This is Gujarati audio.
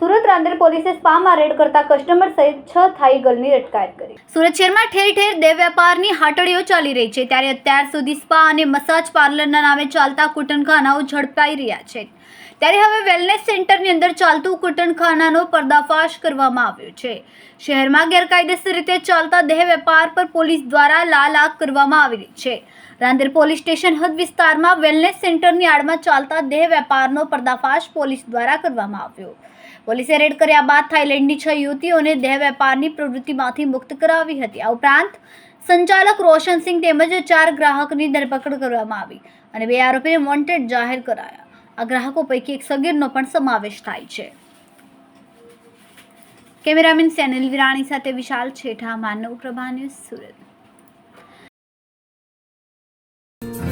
સુરત રાંદેર પોલીસે સ્પામાં રેડ કરતા કસ્ટમર સહિત છ થાઈ ગર્લની અટકાયત કરી. સુરત શહેરમાં ઠેર ઠેર દેહ વેપારની હાટડીઓ ચાલી રહી છે, ત્યારે અત્યાર સુધી સ્પા અને મસાજ પાર્લરના નામે ચાલતા કુટનખાનાઓ ઝડપાઈ રહ્યા છે. ત્યારે હવે વેલનેસ સેન્ટરની અંદર ચાલતું કુટનખાનાનો પર્દાફાશ કરવામાં આવ્યો છે. શહેરમાં ગેરકાયદેસર રીતે ચાલતા દેહ વેપાર પર પોલીસ દ્વારા લાલ આગ કરવામાં આવી રહી છે. રાંદેર પોલીસ સ્ટેશન હદ વિસ્તારમાં વેલનેસ સેન્ટરની આડમાં ચાલતા દેહ વેપારનો પર્દાફાશ પોલીસ દ્વારા કરવામાં આવ્યો. પોલીસે રેડ કર્યા બાદ થાઇલેન્ડની છ યુવતીઓને દેહ વેપારની પ્રવૃત્તિમાંથી મુક્ત કરાવી હતી. આ ઉપરાંત સંચાલક રોશનસિંહ તેમજ ચાર ગ્રાહકની ધરપકડ કરવામાં આવી અને બે આરોપીને વોન્ટેડ જાહેર કરાયા. આ ગ્રાહકો પૈકી એક સગીરનો પણ સમાવેશ થાય છે. કેમેરામેન સેનલ વિરાણી સાથે વિશાલ છેઠા, માનવ પ્રભા ન્યૂઝ સુરત.